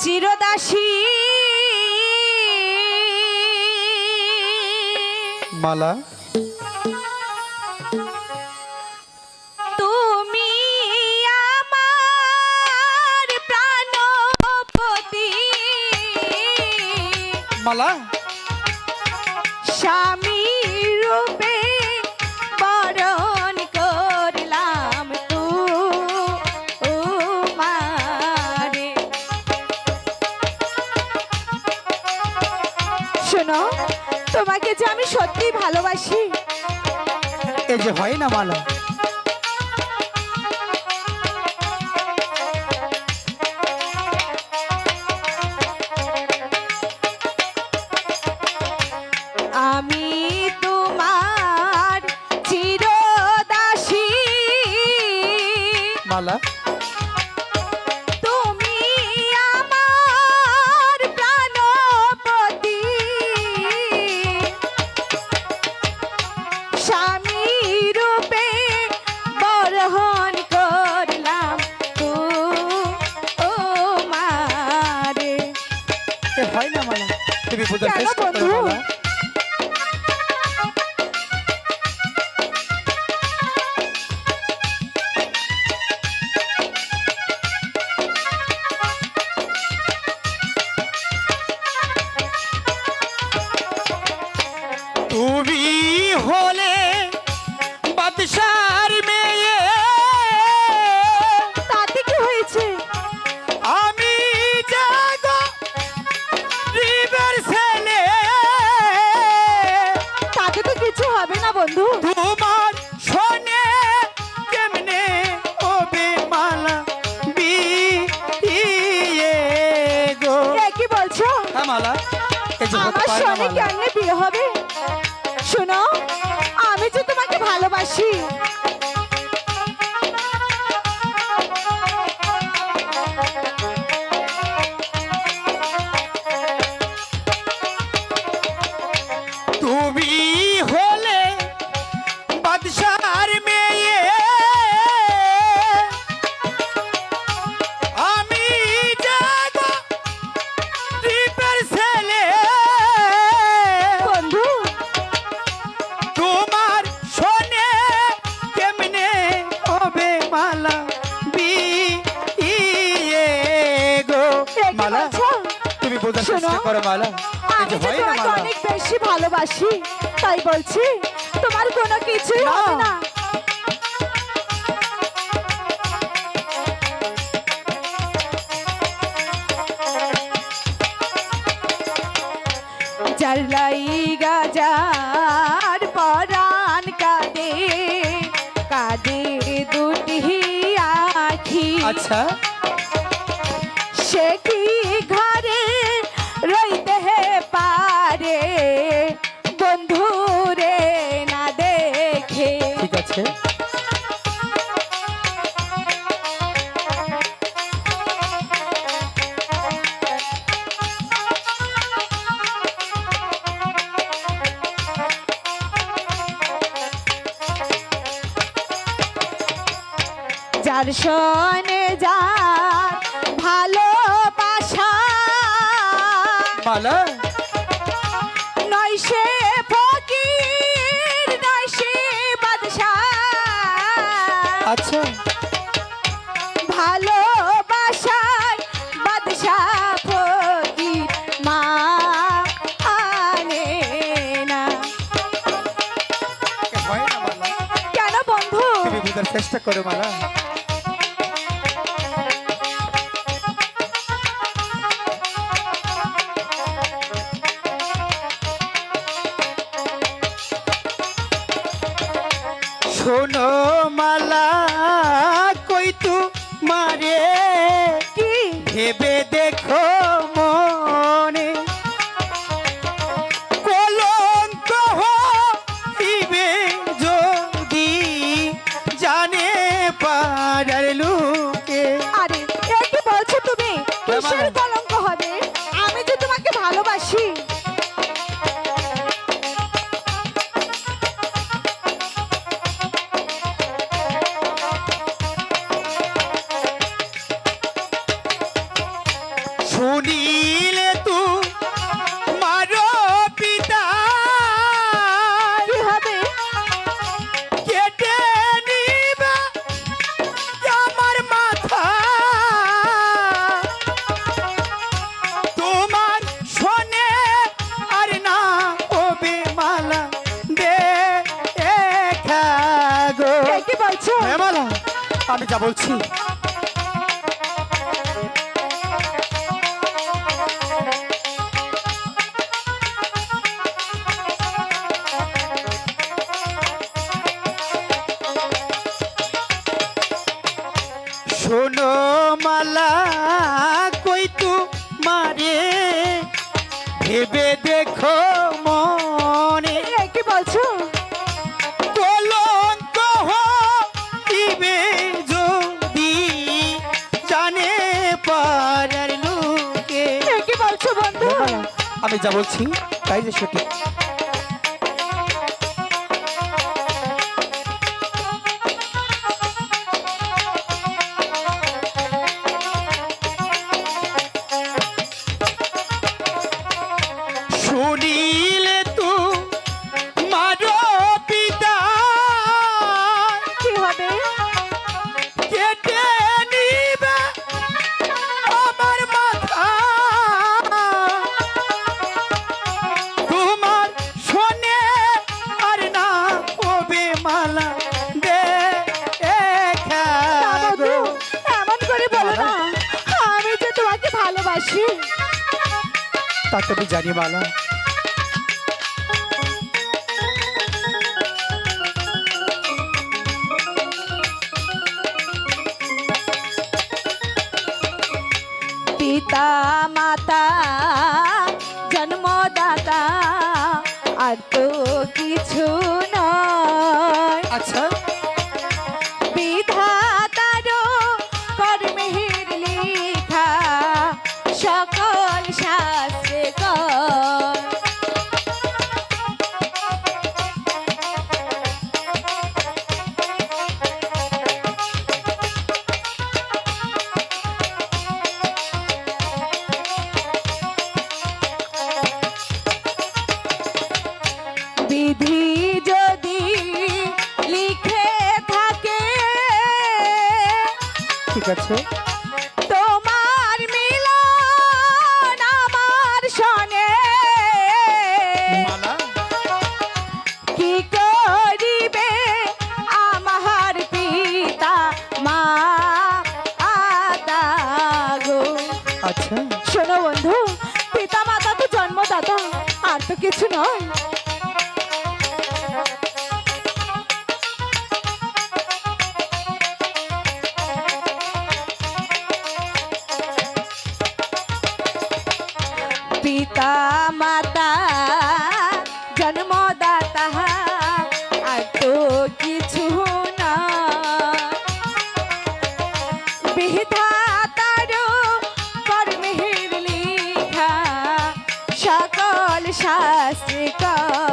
চিরদাসী। মালা। তুমি আমার প্রাণপতি। মালা। স্বামী রূপে তোমাকে যে আমি সত্যি ভালোবাসি। এই যে হয় না মালা। আমি তোমার চিরদাসী। মালা তুমি বন্ধু? তোমার শোনে কেমনে ওবে মালা বিয়ে গো। কি বলছো? হ্যাঁ মালা। আমার পারে না সঙ্গে মালা। কেমনে বিয়ে হবে? শোনো আমি যে তোমাকে ভালোবাসি করো মালা আমি হয় না মালা অনেক বেশি ভালোবাসি তাই বলছি তোমার কোনো কিছুই। হবে না। যার সনে যার ভালোবাসা মালা আচ্ছা। ভালোবাসার বাদশাহ ফকির মা আনে না। কেন বন্ধু? চেষ্টা করো মালা। আমি যা বলছি। শোনো মালা কই তু মারে ভেবে আমি যা বলছি তাই যে সঠিক। ভালোবাসি তা তুমি জানি মালা পিতা মাতা জন্মদাতা আর তো কিছু সকল শাস্ত্রে কর। বিধি যদি লিখে থাকে ঠিক আছে। তো কিছু নয়। পিতা মাতা জন্মদাতা আর তো কিছু না বিধাতারও শাস্ত্র